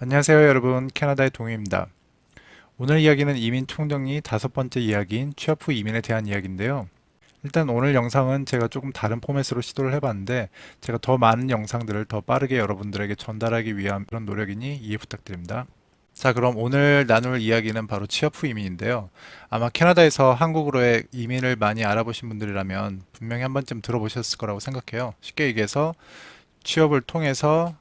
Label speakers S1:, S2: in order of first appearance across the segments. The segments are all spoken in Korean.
S1: 안녕하세요 여러분 캐나다의 동해입니다. 오늘 이야기는 이민 총정리 다섯 번째 이야기인 취업 후 이민에 대한 이야기인데요. 일단 오늘 영상은 제가 조금 다른 포맷으로 시도를 해봤는데 제가 더 많은 영상들을 더 빠르게 여러분들에게 전달하기 위한 그런 노력이니 이해 부탁드립니다. 자 그럼 오늘 나눌 이야기는 바로 취업 후 이민인데요. 아마 캐나다에서 한국으로의 이민을 많이 알아보신 분들이라면 분명히 한 번쯤 들어보셨을 거라고 생각해요. 쉽게 얘기해서 취업을 통해서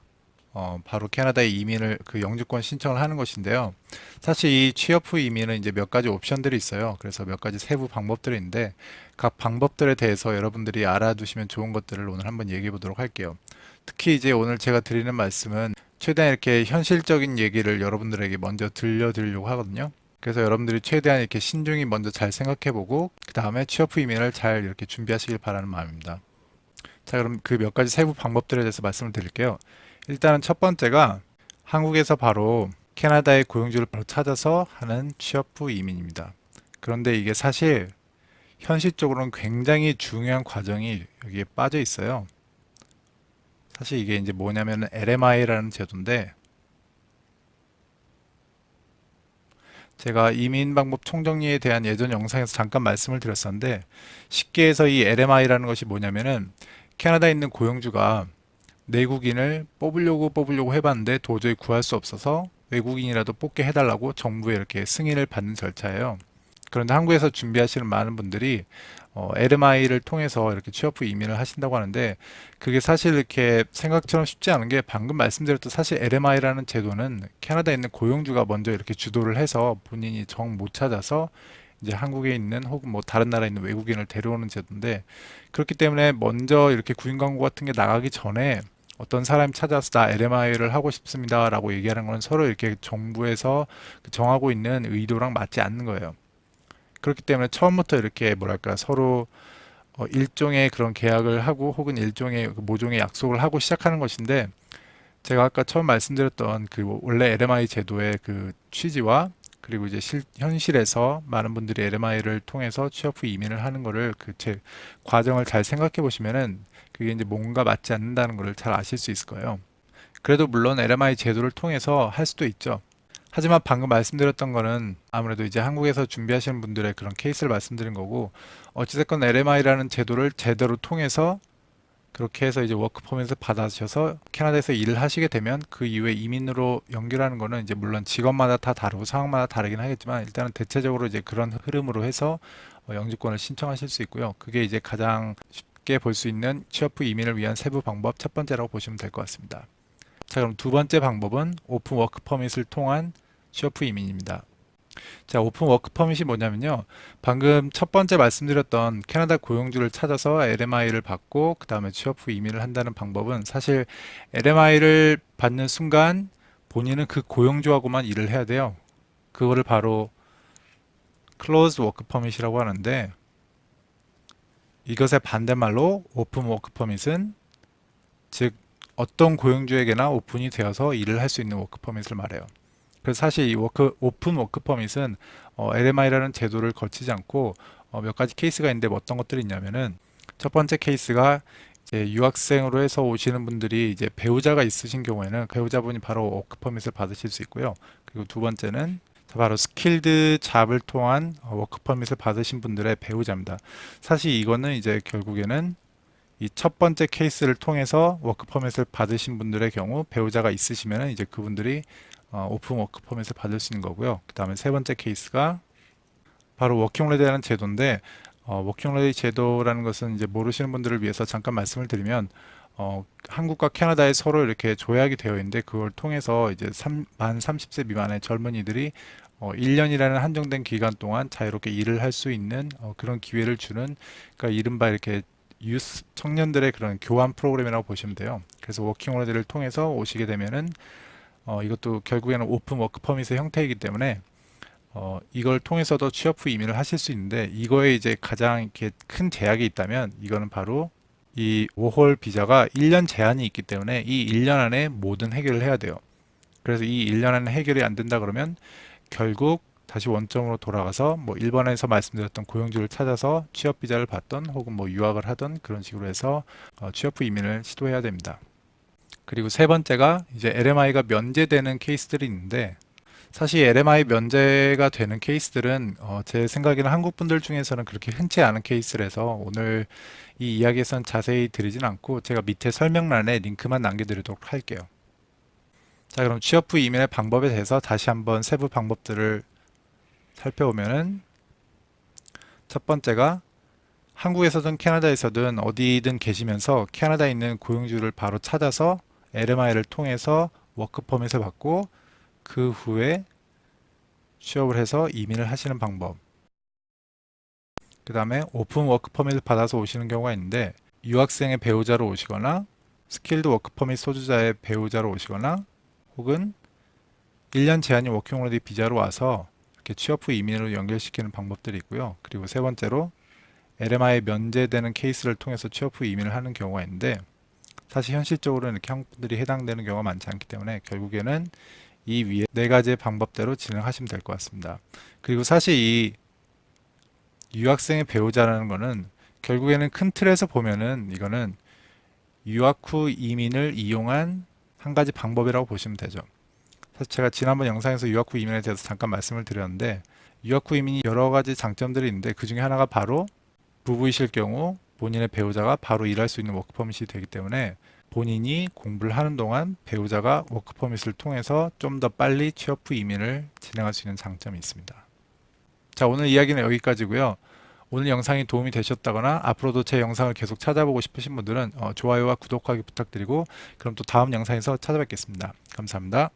S1: 어, 바로 캐나다에 이민을 그 영주권 신청을 하는 것인데요. 사실 이 취업 후 이민은 이제 몇 가지 옵션들이 있어요. 그래서 몇 가지 세부 방법들이 있는데 각 방법들에 대해서 여러분들이 알아두시면 좋은 것들을 오늘 한번 얘기해 보도록 할게요. 특히 이제 오늘 제가 드리는 말씀은 최대한 이렇게 현실적인 얘기를 여러분들에게 먼저 들려드리려고 하거든요. 그래서 여러분들이 최대한 이렇게 신중히 먼저 잘 생각해 보고 그 다음에 취업 후 이민을 잘 이렇게 준비하시길 바라는 마음입니다. 자, 그럼 그 몇 가지 세부 방법들에 대해서 말씀을 드릴게요. 일단은 첫 번째가 한국에서 바로 캐나다의 고용주를 바로 찾아서 하는 취업 후 이민입니다. 그런데 이게 사실 현실적으로는 굉장히 중요한 과정이 여기에 빠져 있어요. 사실 이게 이제 뭐냐면은 LMI라는 제도인데 제가 이민 방법 총정리에 대한 예전 영상에서 잠깐 말씀을 드렸었는데 쉽게 해서 이 LMI라는 것이 뭐냐면은 캐나다에 있는 고용주가 내국인을 뽑으려고 뽑으려고 해봤는데 도저히 구할 수 없어서 외국인이라도 뽑게 해달라고 정부에 이렇게 승인을 받는 절차예요. 그런데 한국에서 준비하시는 많은 분들이 어, LMI를 통해서 이렇게 취업 후 이민을 하신다고 하는데 그게 사실 이렇게 생각처럼 쉽지 않은 게 방금 말씀드렸던 사실 LMI라는 제도는 캐나다에 있는 고용주가 먼저 이렇게 주도를 해서 본인이 정 못 찾아서 이제 한국에 있는 혹은 뭐 다른 나라에 있는 외국인을 데려오는 제도인데 그렇기 때문에 먼저 이렇게 구인 광고 같은 게 나가기 전에 어떤 사람이 찾아서 나 LMI를 하고 싶습니다 라고 얘기하는 건 서로 이렇게 정부에서 그 정하고 있는 의도랑 맞지 않는 거예요. 그렇기 때문에 처음부터 이렇게 뭐랄까 서로 어, 일종의 그런 계약을 하고 혹은 일종의 그 모종의 약속을 하고 시작하는 것인데 제가 아까 처음 말씀드렸던 그 원래 LMI 제도의 그 취지와 그리고 이제 실, 현실에서 많은 분들이 LMI를 통해서 취업 후 이민을 하는 거를 그 제 과정을 잘 생각해 보시면은 그게 이제 뭔가 맞지 않는다는 것을 잘 아실 수 있을 거예요. 그래도 물론 LMI 제도를 통해서 할 수도 있죠. 하지만 방금 말씀드렸던 거는 아무래도 이제 한국에서 준비하시는 분들의 그런 케이스를 말씀드린 거고 어찌됐건 LMI라는 제도를 제대로 통해서 그렇게 해서 이제 워크 퍼밋을 받아셔서 캐나다에서 일을 하시게 되면 그 이후에 이민으로 연결하는 거는 이제 물론 직업마다 다 다르고 상황마다 다르긴 하겠지만 일단은 대체적으로 이제 그런 흐름으로 해서 어, 영주권을 신청하실 수 있고요. 그게 이제 가장 쉽게 볼 수 있는 취업 후 이민을 위한 세부 방법 첫 번째라고 보시면 될 것 같습니다. 자, 그럼 두 번째 방법은 오픈 워크 퍼밋을 통한 취업 후 이민입니다. 자, 오픈 워크 퍼밋이 뭐냐면요. 방금 첫 번째 말씀드렸던 캐나다 고용주를 찾아서 LMI를 받고 그 다음에 취업 후 이민을 한다는 방법은 사실 LMI를 받는 순간 본인은 그 고용주하고만 일을 해야 돼요. 그거를 바로 closed work permit이라고 하는데 이것의 반대말로 오픈 워크 퍼밋은 즉 어떤 고용주에게나 오픈이 되어서 일을 할 수 있는 워크 퍼밋을 말해요. 그래서 사실 이 워크 오픈 워크 퍼밋은 어, LMI라는 제도를 거치지 않고 어, 몇 가지 케이스가 있는데 뭐 어떤 것들이 있냐면은 첫 번째 케이스가 이제 유학생으로 해서 오시는 분들이 이제 배우자가 있으신 경우에는 배우자분이 바로 워크 퍼밋을 받으실 수 있고요. 그리고 두 번째는 바로 스킬드 잡을 통한 어, 워크 퍼밋을 받으신 분들의 배우자입니다. 사실 이거는 이제 결국에는 이 첫 번째 케이스를 통해서 워크 퍼밋을 받으신 분들의 경우 배우자가 있으시면 이제 그분들이 어, 오픈 워크 퍼밋을 받을 수 있는 거고요. 그 다음에 세 번째 케이스가 바로 워킹 홀리데이라는 제도인데 어, 워킹 홀리데이 제도라는 것은 이제 모르시는 분들을 위해서 잠깐 말씀을 드리면 어, 한국과 캐나다에 서로 이렇게 조약이 되어 있는데 그걸 통해서 이제 3, 만 30세 미만의 젊은이들이 어, 1년이라는 한정된 기간 동안 자유롭게 일을 할 수 있는 어, 그런 기회를 주는 그러니까 이른바 이렇게 유스 청년들의 그런 교환 프로그램이라고 보시면 돼요. 그래서 워킹 홀리데이를 통해서 오시게 되면은 어, 이것도 결국에는 오픈 워크 퍼밋의 형태이기 때문에 어, 이걸 통해서도 취업 후 이민을 하실 수 있는데 이거에 이제 가장 이렇게 큰 제약이 있다면 이거는 바로 이 5홀 비자가 1년 제한이 있기 때문에 이 1년 안에 모든 해결을 해야 돼요. 그래서 이 1년 안에 해결이 안 된다 그러면 결국 다시 원점으로 돌아가서 뭐 일본에서 말씀드렸던 고용주를 찾아서 취업 비자를 받던 혹은 뭐 유학을 하던 그런 식으로 해서 어, 취업 후 이민을 시도해야 됩니다. 그리고 세 번째가 이제 LMI가 면제되는 케이스들이 있는데 사실 LMI 면제가 되는 케이스들은 어, 제 생각에는 한국 분들 중에서는 그렇게 흔치 않은 케이스라서 오늘 이 이야기에선 자세히 드리진 않고 제가 밑에 설명란에 링크만 남겨드리도록 할게요. 자 그럼 취업 후 이민의 방법에 대해서 다시 한번 세부 방법들을 살펴보면은 첫 번째가 한국에서든 캐나다에서든 어디든 계시면서 캐나다에 있는 고용주를 바로 찾아서 LMI를 통해서 워크 퍼밋을 받고 그 후에 취업을 해서 이민을 하시는 방법. 그 다음에 오픈 워크 퍼밋을 받아서 오시는 경우가 있는데 유학생의 배우자로 오시거나 스킬드 워크 퍼밋 소유자의 배우자로 오시거나 혹은 1년 제한이 워킹홀리데이 비자로 와서 이렇게 취업 후 이민으로 연결시키는 방법들이 있고요. 그리고 세 번째로 LMI 면제되는 케이스를 통해서 취업 후 이민을 하는 경우가 있는데 사실 현실적으로는 이렇게 분들이 해당되는 경우가 많지 않기 때문에 결국에는 이 위에 네 가지의 방법대로 진행하시면 될 것 같습니다. 그리고 사실 이 유학생의 배우자라는 거는 결국에는 큰 틀에서 보면은 이거는 유학 후 이민을 이용한 한 가지 방법이라고 보시면 되죠. 사실 제가 지난번 영상에서 유학 후 이민에 대해서 잠깐 말씀을 드렸는데 유학 후 이민이 여러 가지 장점들이 있는데 그 중에 하나가 바로 부부이실 경우 본인의 배우자가 바로 일할 수 있는 워크퍼밋이 되기 때문에 본인이 공부를 하는 동안 배우자가 워크퍼밋을 통해서 좀 더 빨리 취업 후 이민을 진행할 수 있는 장점이 있습니다. 자, 오늘 이야기는 여기까지고요. 오늘 영상이 도움이 되셨다거나 앞으로도 제 영상을 계속 찾아보고 싶으신 분들은 어, 좋아요와 구독하기 부탁드리고 그럼 또 다음 영상에서 찾아뵙겠습니다. 감사합니다.